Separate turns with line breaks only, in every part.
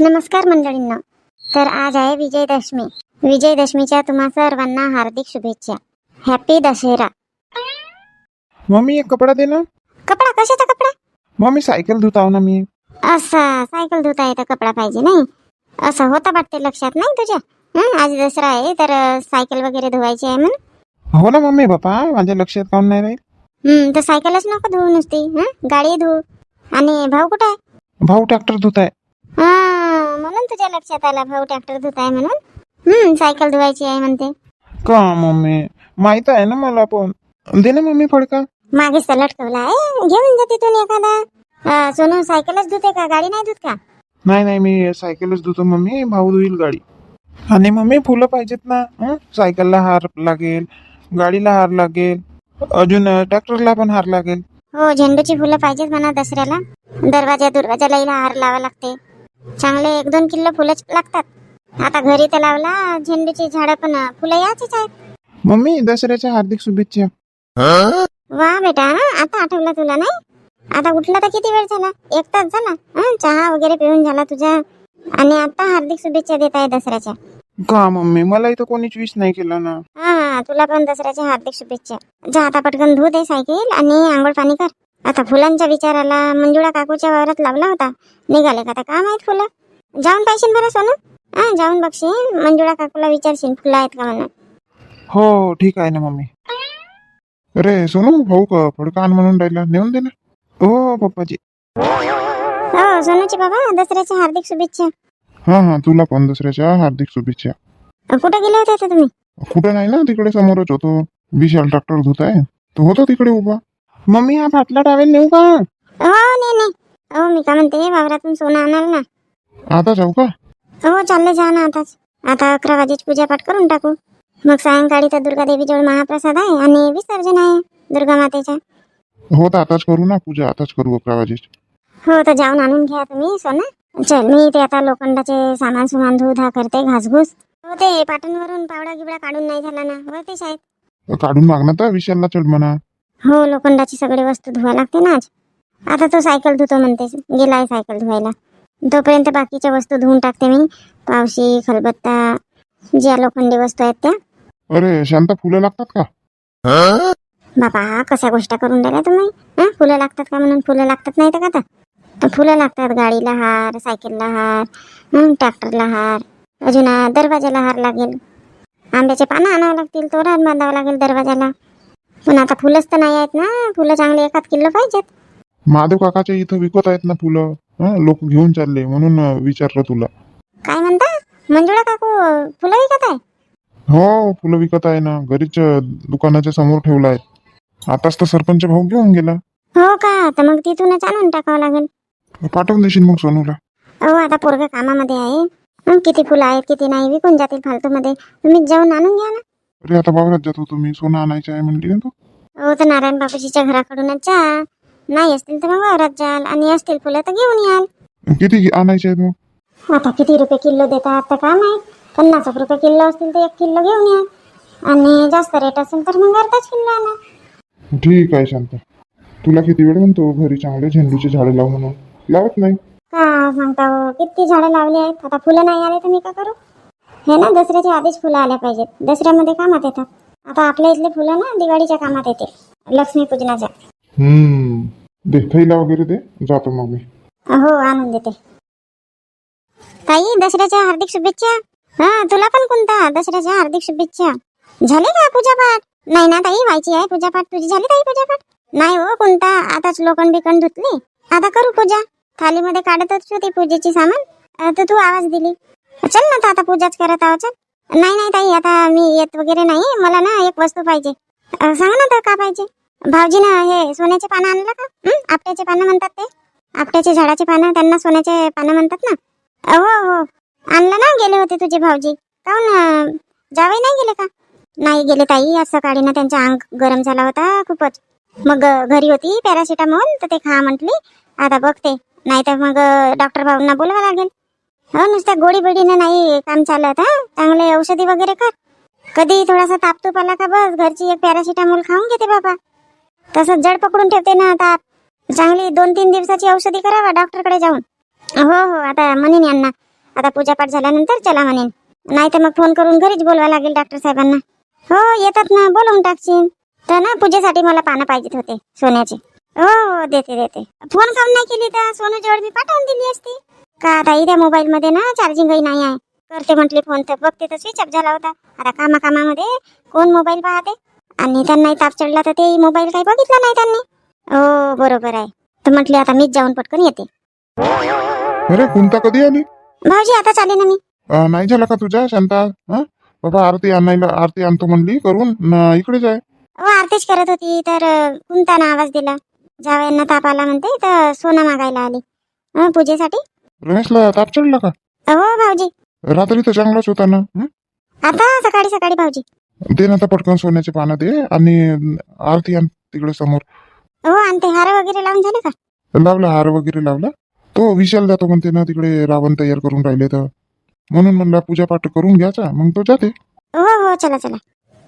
नमस्कार मंडळींनो. तर आज आहे विजयदशमी. विजयदशमीच्या तुम्हा सर्वांना हार्दिक शुभेच्छा. हॅपी दशहरा.
मम्मी एक कपडा दे ना.
कपडा? कशाचा कपडा?
मम्मी सायकल धुत आहो ना मी.
असा सायकल धुता येतं कपडा पाहिजे नाही. असं होता वाटते लक्षात नाही तुझ्या? हं, आज दसरा आहे तर अं, सायकल वगैरे धुवायची आहे म्हणून.
हो ना मम्मी बापा माझ्या लक्षात काऊन नाही राहील.
हं, तर सायकलच नको धुवू नुसती हं? गाडी धुवू आणि भाऊ कुठं आहे?
भाऊ ट्रॅक्टर धुत आहे
हा म्हणून तुझ्या लक्षात आला भाऊ ट्रॅक्टर धुत आहे म्हणून? हं, सायकल धुवायची आहे म्हणते.
का मम्मी? माहीत आहे ना मला पण. दे ना मम्मी फडका.
मागेच तर लटकवला आहे. घेऊन जा तिथून एखादा. अं, सोनू सायकलच धुते का? गाडी नाही धुत का?
नाही नाही मी सायकलच धुतो मम्मी. भाऊ धुईल गाडी. आणि मम्मी फुलं पाहिजेत ना? हं? सायकलला हार लागेल गाडीला हार लागेल अजून ट्रॅक्टरला पण हार लागेल.
हो झेंडूची फुलं पाहिजेत म्हणा दसऱ्याला. दरवाजा दुर्वाजाला हिला हार लावा लागते. चांगले एक दोन किलो फुलंच लागतात. आता घरी तर लावला झेंडूची झाडं पण फुलं याचीच आहेत.
मम्मी दसऱ्याच्या हार्दिक शुभेच्छा.
वा बेटा आता आठवलं तुला नाही? आता उठला तर किती वेळ झाला? एक तास झाला हं, चहा वगैरे पिऊन झाला तुझा? आणि आता हार्दिक शुभेच्छा देत आहे दसऱ्याच्या.
का मम्मी? मला इथं कोणीच विश नाही केलं ना.
हा तुला पण दसऱ्याच्या हार्दिक शुभेच्छा. जा आता पटकन धू दे सायकल आणि आंघोळ पाणी कर. आता फुलांच्या विचाराला मंजुळा काकूच्या वावरात लावला होता. निघाले का आता? का माहीत फुलं? जाऊन पाहिजे बरं सोनू. हा जाऊन बघशील. मंजुळा काकूला विचारशील फुलं आहेत का म्हणून.
हो ठीक आहे ना मम्मी. अरे सोनू भाऊ का फडका आण म्हणून राहिला? नेऊन दे ना. हो पप्पाजी.
हो सोनूची बाबा दसऱ्याच्या हार्दिक शुभेच्छा.
हा हा तुला पण दसऱ्याच्या हार्दिक शुभेच्छा.
कुठे गेले होते आता तुम्ही?
कुठं नाही ना तिकडे समोरच होतो. विशाल ट्रॅक्टर धुत आहे तो होता तिकडे उभा. मम्मी हा फाटला टावेल नेऊ का
हो नाही नाही। हो मी का म्हणते वावरातून सोनं आणाल ना.
आता जाऊ का?
हो चालले जा ना आताच. आता अकरा वाजेची पूजापाठ करून टाकू. मग सायंकाळी तर दुर्गा देवी जवळ महाप्रसाद आहे आणि विसर्जन आहे दुर्गा मातेच्या
हो तर आताच करू ना पूजा आताच करू अकरा वाजेची.
हो तर जाऊन आणून घ्या तुम्ही सोनं. चल मी ते आता लोखंडाचे सामान सुमान धुधा करते घासघूस. हो ते पाटणवरून पावडा गिवडा काढून नाही झाला ना? हो ते शाळेत.
काढून मागणं तर विशालला चढ म्हणा.
हो लोखंडाची सगळी वस्तू धुवा लागते ना आज. आता तो सायकल धुतो म्हणते गेलाय सायकल धुवायला. तोपर्यंत बाकीच्या वस्तू धुवून टाकते मी. पावशी खलबत्ता ज्या लोखंडी वस्तू आहेत त्या.
अरे शांता फुलं लागतात का?
बाबा कशा गोष्टी करून राहिल्या तुम्ही? हं? फुलं लागतात का म्हणून? फुलं लागतात नाही तर का? तर फुलं लागतात गाडीला हार सायकलला हार ट्रॅक्टरला हार अजून दरवाजाला हार लागेल. आंब्याचे पानं आणावं लागतील तोरण बांधावं लागेल दरवाजाला. पण आता फुलंच तर नाही आहेत ना. फुलं चांगले एखाद किलो पाहिजेत.
महादेव काकाच्या इथं विकत आहेत ना फुलं? हं, लोक घेऊन चालले म्हणून अं, विचारलं तुला.
काय म्हणता? मंजुळा काकू फुलं विकत आहे?
हो फुलं विकत आहे ना. घरीच अं, दुकानाच्या समोर ठेवलं आहे. आताच तर सरपंच भाऊ घेऊन गेला.
हो का? तर मग तिथूनच आणून टाकावं लागेल.
पाठवून देशील मग सोनूला.
हो आता पोरग कामामध्ये आहे. हं, किती फुलं आहेत किती नाही विकून जातील फालतूमध्ये. तुम्ही जाऊन आणून घ्या ना.
अरे आता वावरात जातो तुम्ही सोनं आणायचं आहे म्हणली ना तू.
हो तर नारायण बापूजीच्या घराकडूनच जा. नाही असतील तर मग वावरात जाल. आणि असतील फुलं तर घेऊन याल.
किती आणायचे आहेत मग
आता किती रुपये किलो देतात तर काय माहीत. पन्नास एक रुपये किलो असतील तर एक किलो घेऊन या. आणि जास्त रेट असेल तर मग अर्धाच किलो आणा.
ठीक आहे शांता. तुला किती वेळ म्हणतो घरी चांगले झेंडूचे झाडे लाव म्हणून? लावत नाही.
का सांगता हो? किती झाडं लावली आहेत? आता फुलं नाही आले तर मी का करू? हे ना दसऱ्याच्या आधीच फुलं आल्या पाहिजेत. दसऱ्यामध्ये कामात येतात आता आपल्या इथले फुलं ना दिवाळीच्या कामात येते लक्ष्मीपूजनाच्या
हम्म. दे थैला वगैरे दे जातो मग मी.
हो आणून देते. ताई दसऱ्याच्या हार्दिक शुभेच्छा. हा तुला पण कोणता? दसऱ्याच्या हार्दिक शुभेच्छा. झाले का पूजापाठ? नाही ना ताई व्हायची आहे पूजापाठ. तुझी झाली ताई पूजापाठ? नाही हो कोणता? आताच लोखंड बिकंड धुतली. आता करू पूजा. थालीमध्ये काढतच होती पूजेची सामान. तर तू आवाज दिली. चल ना तर आता पूजाच करत आहो चल. नाही नाही ताई आता मी येत वगैरे नाही. मला ना एक वस्तू पाहिजे. सांग ना तर का पाहिजे? भाऊजीनं हे सोन्याचे पानं आणलं का? आपट्याचे पानं म्हणतात ते. आपट्याचे झाडाचे पानं त्यांना सोन्याचे पानं म्हणतात ना. हो हो. आणलं ना गेले होते तुझे भाऊजी. काहून जावई नाही गेले का? नाही गेले ताई आज सकाळी ना त्यांचा अंग गरम झाला होता खूपच. मग घरी होती पॅरासिटामॉल तर ते खा म्हटली. आता बघते. नाही तर मग डॉक्टर भाऊंना बोलवा लागेल. हो नुसत्या गोडी बिडीनं नाही काम चालत हा? चांगले औषधी वगैरे कर. कधी थोडासा ताप तूप आला का बस घरची एक पॅरासिटामोल खाऊन घेते बाबा. तसंच जड पकडून ठेवते ना ताप. चांगली दोन तीन दिवसाची औषधी करावा डॉक्टरकडे जाऊन. हो हो आता म्हणेन यांना. आता पूजापाठ झाल्यानंतर चला म्हणेन. नाही तर मग फोन करून घरीच बोलवा लागेल डॉक्टर साहेबांना. हो येतात ना बोलवून टाकशील. तर ना पूजेसाठी मला पानं पाहिजेत होते सोन्याचे. हो हो देते देते. फोन काम नाही केली तर? सोनू जवळ मी पाठवून दिली असती. का आता त्या मोबाईल मध्ये ना चार्जिंगही नाही आहे. करते म्हटली फोन तर बघते तर स्विच ऑफ झाला होता. आता कामा कामामध्ये कोण मोबाईल पाहते? आणि त्यांनाही ताप चढला तर ते मोबाईल काही बघितला नाही त्यांनी. हो बरोबर आहे. तर म्हटली आता मीच जाऊन पटकन येते.
अरे कोणता कधी आली?
भाऊजी आता चाले ना मी.
अं, नाही झाला का तुझ्या शांता? हं? बाबा आरती आणायला आरती आणतो म्हणली करून न इकडे जाय
हो आरतीच करत होती तर अं, कुंतानं आवाज दिला. जावयांना ताप आला म्हणते तर सोनं मागायला आली. पूजेसाठी?
रमेशला ताप चढला का?
हो भाऊजी.
रात्री तर चांगलाच होता ना हं?
आता सकाळी सकाळी भाऊजी.
दे ना आता पटकन सोन्याचे पानं दे आणि आरती आण तिकडे समोर.
हो आणि ते हार वगैरे लावून झाले का?
लावला हार वगैरे लावला. तो विशाल जातो म्हणते ना तिकडे रावण तयार करून राहिले तर. म्हणून म्हणला पूजा पाठ करून घ्यायचा मग तो जाते.
हो हो चला चला.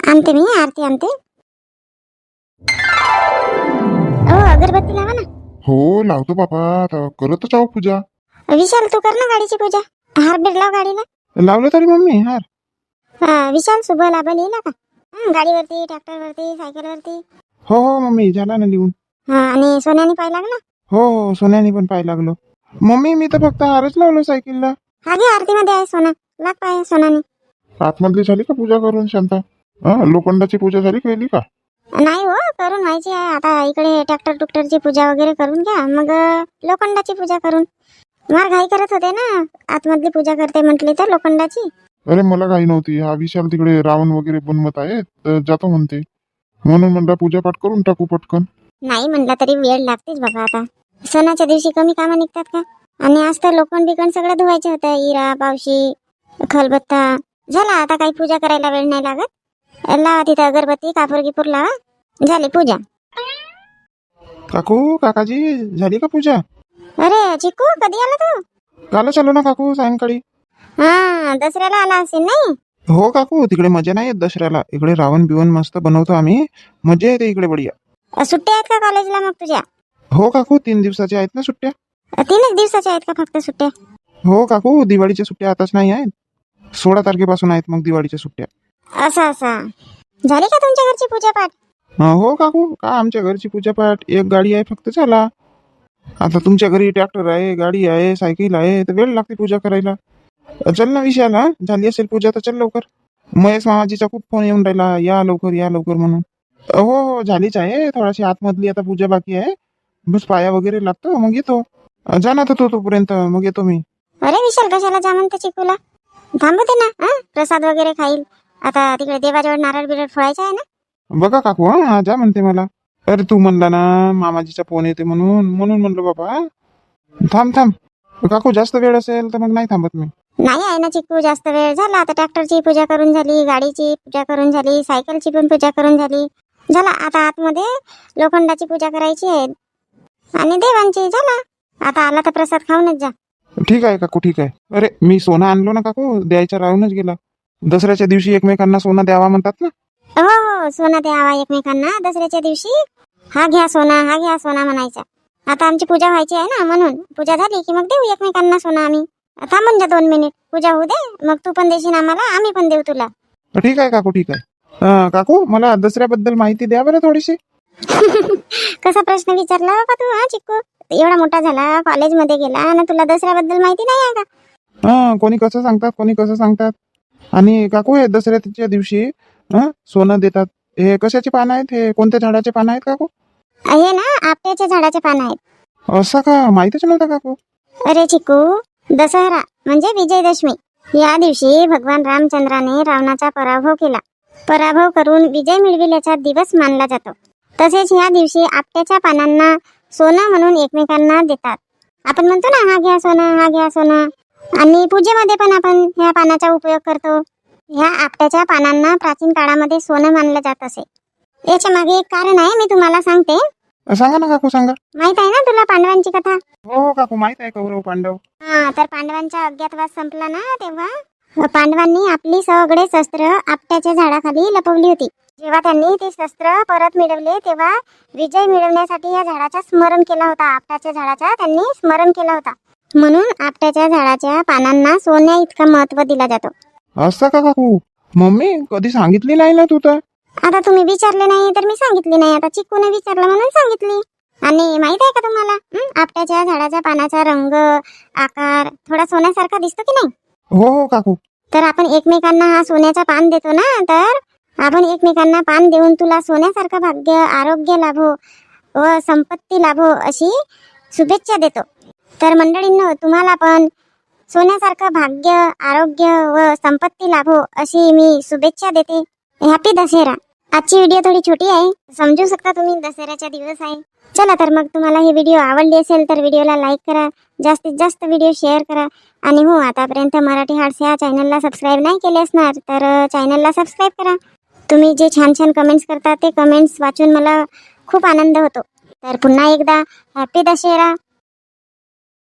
आणते मी आरती आणते. हो अगरबत्ती लावा ना.
हो लावतो बाबा. आता करतच आहो पूजा.
विशाल तू कर ना गाडीची पूजा. हार बीर लाव गाडीला.
लावलं तरी मम्मी हार.
हा, विशाल शुभ लाभ लिहिला का? हं, गाडीवरती ट्रॅक्टरवरती सायकलवरती.
हो हो मम्मी झाला ना लिहून.
हा आणि सोन्याने पाय लागला?
हो हो सोन्याने पण पाय लागलो. मम्मी मी तर फक्त हारच लावलो सायकलला.
हा घे आरतीमध्ये आहे सोना. लाग पाय सोनाने.
आतमधली झाली का पूजा करून शांता? हा लोखंडाची पूजा झाली केली का?
नाही हो करून व्हायची आहे. आता इकडे ट्रॅक्टर टुक्टरची पूजा वगैरे करून घ्या. मग अं, लोखंडाची पूजा करून. मार घाई करत होते ना. आतमधली पूजा करते म्हटली तर लोखंडाची.
अरे मला काही नव्हती. हा विशाल तिकडे रावण वगैरे बनवत आहे तर जातो म्हणते. म्हणून म्हणला पूजा पाठ करून टाकू पटकन.
नाही म्हणला तरी वेळ लागतेच बघा आता. सणाच्या दिवशी कमी कामं निघतात का? आणि आज तर लोखंड बिकंड सगळं धुवायचं होतं. इरा पावशी खलबत्ता. झाला आता काही पूजा करायला वेळ नाही लागत? लावा तिथं अगरबत्ती कापूर गिपूर लावा. झाली पूजा.
काकू काकाजी झाली का पूजा?
अरे चिकू कधी आला तू?
कालच आलो ना काकू सायंकाळी.
हा दसऱ्याला आला असेल नाही?
हो काकू तिकडे मजा नाही येत दसऱ्याला. इकडे रावण बिवण मस्त बनवतो आम्ही. मजा येते इकडे बढिया.
अ, सुट्ट्या आहेत का कॉलेजला मग तुझ्या?
हो काकू तीन दिवसाच्या आहेत ना सुट्ट्या.
अ, तीनच दिवसाच्या आहेत का फक्त सुट्ट्या?
हो काकू दिवाळीच्या सुट्ट्या आताच नाही आहेत. सोळा तारखेपासून आहेत मग दिवाळीच्या सुट्ट्या.
असा असा. झाली का तुमच्या घरची पूजा पाठ
अं, हो काकू का आमच्या घरची पूजापाठ? एक गाडी आहे फक्त चला. आता तुमच्या घरी ट्रॅक्टर आहे गाडी आहे सायकल आहे तर वेळ लागते पूजा करायला. चल ना विशाल हा. झाली असेल पूजा तर चल लवकर. महेश मामाजीचा खूप फोन येऊन राहिला या लवकर या लवकर म्हणून. हो हो झालीच आहे. थोडीशी आतमधली आता पूजा बाकी आहे. बस पाया वगैरे लागतो मग येतो. जा ना तो तोपर्यंत मग येतो मी.
अरे विशाल कशाला जा म्हणते चिकूला? थांबवते ना हा. प्रसाद वगैरे खाईल. आता तिकडे देवाजवळ नारळ बिरळ फोडायचा आहे ना?
बघा काकू हा जा म्हणते मला. अरे तू म्हणला ना मामाजीचा फोन येते म्हणून म्हणून म्हणलो बाबा थांब थांब. काकू जास्त वेळ असेल तर मग नाही थांबत मी.
नाही आहे ना चिकू जास्त वेळ झाला. आता ट्रॅक्टरची पूजा करून झाली गाडीची पूजा करून झाली सायकलची पण पूजा करून झाली. झाला आता आतमध्ये लोखंडाची पूजा करायची आहे. आणि देवांची झाला. आता आला तर प्रसाद खाऊनच जा.
ठीक आहे काकू ठीक आहे. अरे मी सोनं आणलो ना काकू द्यायचा राहूनच गेला. दसऱ्याच्या दिवशी एकमेकांना सोनं द्यावा म्हणतात ना?
हो हो सोना द्यावा एकमेकांना दसऱ्याच्या दिवशी. हा घ्या सोना हा घ्या सोना म्हणायचा. आता आमची पूजा व्हायची आहे ना म्हणून पूजा झाली की मग देऊ एकमेकांना सोना आम्ही. थांबून जा दोन मिनिट पूजा होऊ दे मग तू पण देशील आम्हाला आम्ही पण देऊ तुला.
ठीक आहे काकू ठीक आहे. काकू मला दसऱ्याबद्दल माहिती द्या बरं थोडीशी.
कसा प्रश्न विचारला बाबा तू हा चिक्कू? एवढा मोठा झाला कॉलेजमध्ये गेला आणि तुला दसऱ्याबद्दल माहिती नाही आहे का?
हा कोणी कसं सांगतात कोणी कसं सांगतात? आणि काकू हे दसऱ्याच्या दिवशी हं, सोनं देतात. हे कशाचे पानं आहेत? हे कोणत्या झाडाचे पानं आहेत काकू?
हे ना आपट्याच्या झाडाचे पानं आहेत.
असं का? माहितच नव्हतं काकू.
अरे चिकू दसरा म्हणजे विजयदशमी. या दिवशी भगवान रामचंद्राने रावणाचा पराभव केला. पराभव करून विजय मिळविल्याचा दिवस मानला जातो. तसेच या दिवशी आपट्याच्या पानांना सोनं म्हणून एकमेकांना देतात. आपण म्हणतो ना हा घ्या सोनं हा घ्या सोनं. आणि पूजेमध्ये पण आपण ह्या पानाचा उपयोग करतो. ह्या आपट्याच्या पानांना प्राचीन काळामध्ये सोनं मानलं जात असे. याच्या मागे एक कारण आहे मी तुम्हाला सांगते.
सांगा ना काकू सांगा.
माहीत आहे ना तुला पांडवांची कथा?
हो हो काकू माहीत आहे कौरव पांडव.
हा तर पांडवांचा अज्ञातवास संपला ना तेव्हा? पांडवांनी आपली सगळे शस्त्र आपट्याच्या झाडाखाली लपवली होती. जेव्हा त्यांनी ते शस्त्र परत मिळवले तेव्हा विजय मिळवण्यासाठी या झाडाचा स्मरण केला होता. आपट्याच्या झाडाचा त्यांनी स्मरण केला होता. म्हणून आपट्याच्या झाडाच्या पानांना सोन्या इतका महत्त्व दिला जातो.
असं का काकू? मम्मी कधी सांगितली नाही ना तू तर?
आता तुम्ही विचारले नाही तर मी सांगितली नाही. आता चिकूने विचारलं म्हणून सांगितली. आणि माहीत आहे का तुम्हाला? हं? आपट्याच्या झाडाच्या पानाचा रंग आकार थोडा सोन्यासारखा दिसतो की नाही?
हो हो काकू.
तर आपण एकमेकांना हा सोन्याचा पान देतो ना? तर आपण एकमेकांना पान देऊन तुला सोन्यासारखं भाग्य आरोग्य लाभो व संपत्ती लाभो अशी शुभेच्छा देतो. तर मंडळींनो तुम्हाला पण सोन्यासारखं भाग्य आरोग्य व संपत्ती लाभो अशी मी शुभेच्छा देते. हॅपी दशहरा. आजची व्हिडिओ थोडी छोटी आहे समजू शकता तुम्ही दसऱ्याचा दिवस आहे. चला तर मग तुम्हाला ही व्हिडिओ आवडली असेल तर व्हिडिओला लाईक करा जास्तीत जास्त व्हिडिओ शेअर करा. आणि हो आतापर्यंत मराठी हार्ट्स या चॅनलला सबस्क्राईब नाही केले असणार तर चॅनलला सबस्क्राईब करा. तुम्ही जे छान छान कमेंट्स करता ते कमेंट्स वाचून मला खूप आनंद होतो. तर पुन्हा एकदा हॅपी दशेरा